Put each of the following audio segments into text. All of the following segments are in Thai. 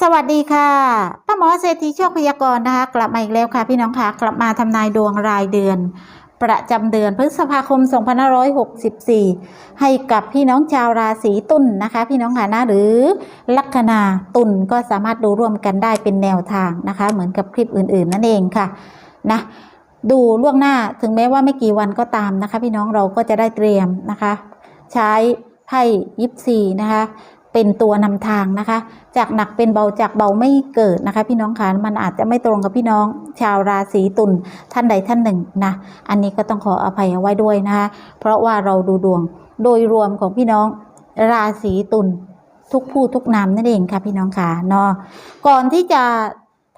สวัสดีค่ะป้าหมอเศรษฐีโชคพยากรณ์นะคะ กลับมาอีกแล้วค่ะ พี่น้องค่ะ กลับมาทำนายดวงรายเดือน ประจำเดือนพฤษภาคม 2564 ให้กับพี่น้องชาวราศีตุลนนะคะ พี่น้องค่ะนะหรือลัคนาตุลก็สามารถดูร่วมกันได้เป็นแนวทางนะคะ เหมือนกับคลิปอื่น ๆ นั่นเองค่ะนะดูล่วงหน้าถึงแม้ว่าไม่กี่วันก็ตามนะคะ พี่น้องเราก็จะได้เตรียมนะคะ ใช้ไพ่ยิปซีนะคะ เป็นตัวนำทางนะคะ จากหนักเป็นเบาจากเบาไม่เกิดนะคะ พี่น้องคะมันอาจจะไม่ตรงกับพี่น้อง ชาวราศีตุลท่านใดท่านหนึ่งนะอันนี้ก็ต้องขออภัยเอาไว้ด้วยนะคะเพราะว่าเราดูดวงโดยรวมของพี่น้องราศีตุลทุกผู้ทุกนามนั่นเองค่ะพี่น้องค่ะเนาะก่อนที่จะ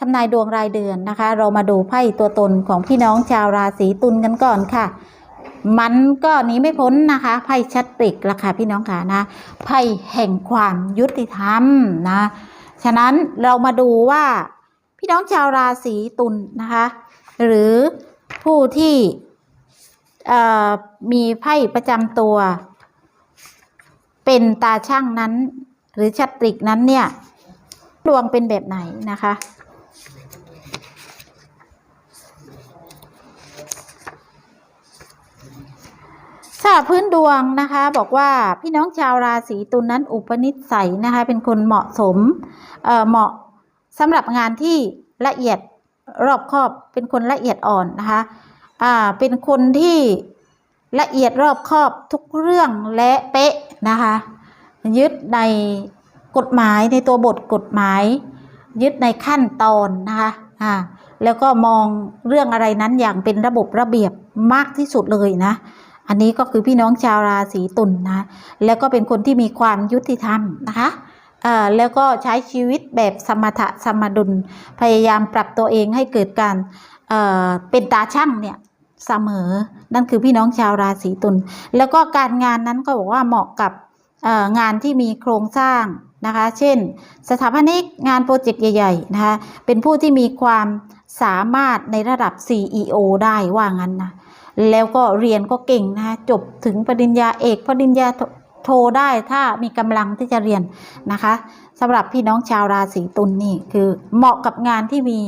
ทำนายดวงรายเดือนนะคะ เรามาดูไพ่ตัวตนของพี่น้องชาวราศีตุลกันก่อนค่ะ มันก็หนีไม่พ้นนะคะ ไพ่ชัดปริกราคาพี่น้องค่ะนะไพ่แห่งความยุติธรรมนะ ฉะนั้นเรามาดูว่าพี่น้องชาวราศีตุลนะคะ หรือผู้ที่มีไพ่ประจำตัว เป็นตาช่างนั้น หรือชัดปริกนั้นเนี่ยดวงเป็นแบบไหนนะคะ ค่ะพื้นดวงนะคะ บอกว่าพี่น้องชาวราศีตุลนั้นอุปนิสัยนะคะ เป็นคนเหมาะสมเเหมาะสำหรับงานที่ละเอียดรอบคอบเป็นคนละเอียดอ่อนนะคะอ่าเป็นคนที่ละเอียดรอบคอบทุกเรื่องและเป๊ะนะคะ ยึดในกฎหมายในตัวบทกฎหมาย ยึดในขั้นตอนนะคะอ่าแล้วก็มองเรื่องอะไรนั้นอย่างเป็นระบบระเบียบมากที่สุดเลยนะ อันนี้ก็คือพี่น้องชาวราศีตุลนนะแล้วก็เป็นคนที่มีความยุติธรรมนะคะเอ่อแล้วก็ใช้ชีวิตแบบสมถะสมดุลพยายามปรับตัวเองให้เกิดการเอ่อเป็นตาช่างเนี่ยเสมอ นั่นคือพี่น้องชาวราศีตุลแล้วก็การงานนั้นก็บอกว่าเหมาะกับเอ่องานที่มีโครงสร้างนะคะ เช่น สถาปนิกงานโปรเจกต์ใหญ่ๆนะคะเป็นผู้ที่มีความสามารถในระดับ CEO ได้ว่างั้นนะ แล้วก็เรียนก็เก่งนะคะจบถึงปริญญาเอกปริญญาโทได้ถ้ามีกำลังที่จะเรียนนะคะสำหรับพี่น้องชาวราศีตุลนี่คือเหมาะกับงานที่มี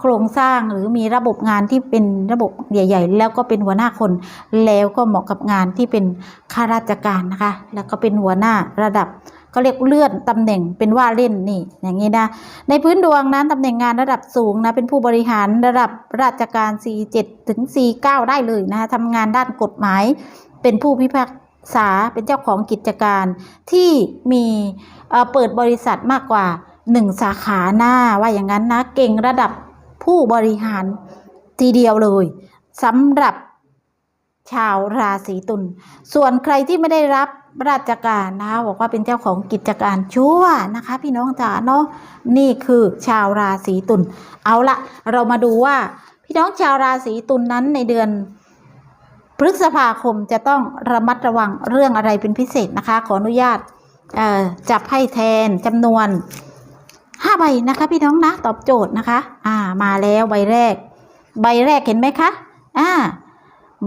โครงสร้างหรือมีระบบงานที่เป็นระบบใหญ่ ๆ แล้วก็เป็นหัวหน้าคน แล้วก็เหมาะกับงานที่เป็นข้าราชการนะคะ แล้วก็เป็นหัวหน้าระดับ ก็เรียกเลื่อนตำแหน่งเป็นว่าเล่นนี่อย่างนี้นะในพื้นดวงนั้นตำแหน่งงานระดับสูงนะเป็นผู้บริหารระดับราชการ 47 ถึง 49 ได้เลยนะทำงานด้านกฎหมาย เป็นผู้พิพากษาเป็นเจ้าของกิจการที่มีเเปิดบริษัทมากกว่า 1 สาขาหน้าว่าอย่างนั้นนะเก่งระดับผู้บริหารทีเดียวเลยสำหรับชาวราศีตุล ส่วนใครที่ไม่ได้รับ ราชการนะคะบอกว่าเป็นเจ้าของกิจการชั่วนะคะ พี่น้องจ๋าเนาะนี่คือชาวราศีตุลเอาละเรามาดูว่า พี่น้องชาวราศีตุลนั้นในเดือนพฤษภาคมจะต้องระมัดระวังเรื่องอะไรเป็นพิเศษนะคะ ขออนุญาตจับให้แทนจำนวนห้าใบนะคะ พี่น้องนะตอบโจทย์นะคะ อ่ามาแล้วใบแรก ใบแรกเห็นไหมคะอ่า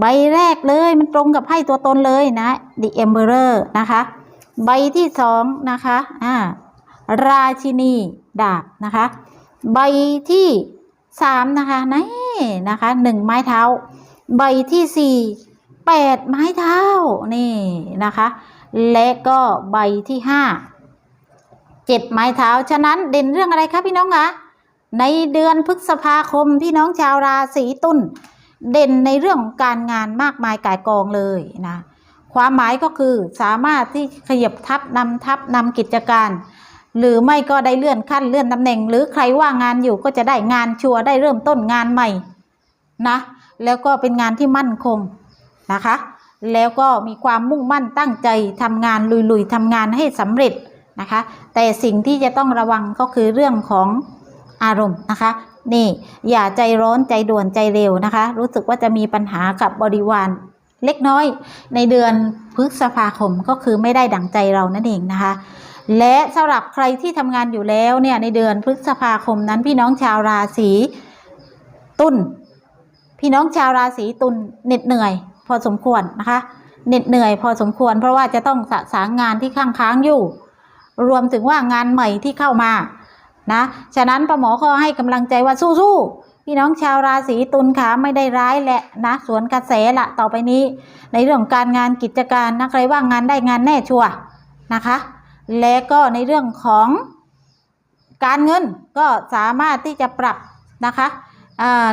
ใบแรกเลยมันตรงกับไพ่ตัวตนเลยนะ The Emperor นะคะ ใบที่สองนะคะอ่าราชินีดาบนะคะ ใบที่สามนะคะนี่นะคะหนึ่งไม้เท้า ใบที่สี่แปดไม้เท้านี่นะคะ และก็ใบที่ห้าเจ็ดไม้เท้า ฉะนั้นเด่นเรื่องอะไรคะพี่น้องคะในเดือนพฤษภาคมพี่น้องชาวราศีตุล เด่นในเรื่องของการงานมากมายกายกองเลยนะความหมายก็คือสามารถที่ขยับทับนำทับนำกิจการ หรือไม่ก็ได้เลื่อนขั้นเลื่อนตำแหน่ง หรือใครว่างงานอยู่ก็จะได้งานชัวร์ได้เริ่มต้นงานใหม่นะแล้วก็เป็นงานที่มั่นคงนะคะ แล้วก็มีความมุ่งมั่นตั้งใจทำงานลุยๆทำงานให้สำเร็จนะคะ แต่สิ่งที่จะต้องระวังก็คือเรื่องของอารมณ์นะคะ นี่อย่าใจร้อนใจด่วนใจเร็วนะคะ รู้สึกว่าจะมีปัญหากับบริวารเล็กน้อย ในเดือนพฤษภาคมก็คือไม่ได้ดั่งใจเรานั่นเองนะคะ และสำหรับใครที่ทำงานอยู่แล้วเนี่ยในเดือนพฤษภาคมนั้นพี่น้องชาวราศีตุลพี่น้องชาวราศีตุลเหน็ดเหนื่อย พอสมควรนะคะเหน็ดเหนื่อยพอสมควร เพราะว่าจะต้องสะสางงานที่ค้างค้างอยู่ รวมถึงว่างานใหม่ที่เข้ามา นะ ฉะนั้นป้าหมอก็ให้กำลังใจว่าสู้ๆพี่น้องชาวราศีตุลค่ะไม่ได้ร้ายแหละนะสวนกระแสละต่อไปนี้ ในเรื่องของการงานกิจการนะใครว่างงานได้งานแน่ชัวร์นะคะ และก็ในเรื่องของการเงินก็สามารถที่จะปรับนะคะ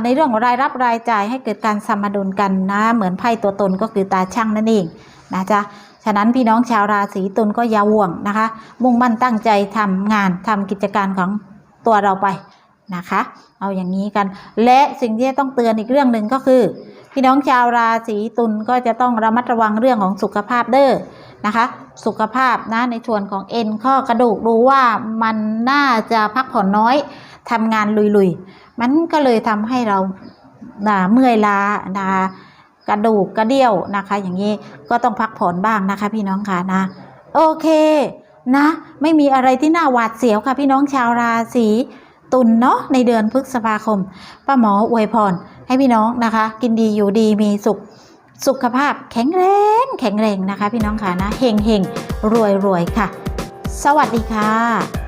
ในเรื่องของรายรับรายจ่ายให้เกิดการสมดุลกันนะ เหมือนไพ่ตัวตนก็คือตาช่างนั่นเองนะจ๊ะ ฉะนั้นพี่น้องชาวราศีตุลก็อย่าห่วงนะคะ มุ่งมั่นตั้งใจทำงานทำกิจการของตัวเราไปนะคะ เอาอย่างนี้กัน และสิ่งที่ต้องเตือนอีกเรื่องหนึ่งก็คือ พี่น้องชาวราศีตุลก็จะต้องระมัดระวังเรื่องของสุขภาพเด้อนะคะ สุขภาพนะในส่วนของเอ็นข้อกระดูกดูว่ามันน่าจะพักผ่อนน้อยทำงานลุยๆ มันก็เลยทำให้เรานะเมื่อยล้านะคะ กระดูกกระเดี่ยวนะคะ อย่างนี้ก็ต้องพักผ่อนบ้างนะคะ พี่น้องค่ะนะ โอเคนะ ไม่มีอะไรที่น่าหวาดเสียวค่ะ พี่น้องชาวราศีตุลเนาะในเดือนพฤษภาคมป้าหมออวยพรให้พี่น้องนะคะ กินดีอยู่ดีมีสุขสุขภาพแข็งแรงแข็งแรงนะคะ พี่น้องค่ะนะเฮงเฮงรวยรวยค่ะ สวัสดีค่ะ